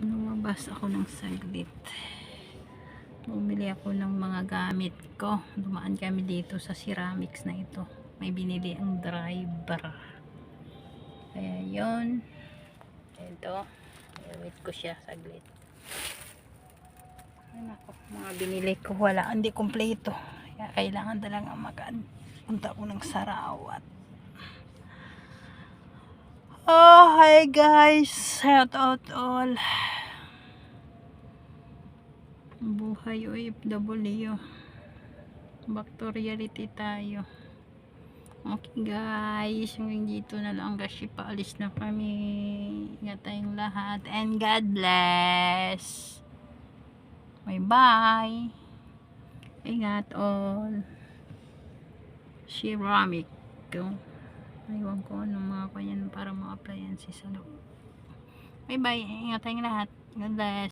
lumabas ako ng saglit. Bumili ako ng mga gamit ko. Dumaan kami dito sa ceramics na ito. May binili ang driver kaya yun. Ito. Wait ko siya saglit. Ayun ako, mga binili ko. Wala, hindi kompleto. Kaya kailangan talaga makaan punta ko ng sarawat Oh, hi guys. Shout out all. Buhay OFW. Back to reality tayo. Okay guys, hanggang dito na lang kasi paalis na kami. Ingat tayong lahat and God bless. Bye bye. Ingat all. Ceramic. Go. Iwan ko anong mga kanyan para mga appliances sa loob. Bye bye. Ingat tayong lahat. God bless.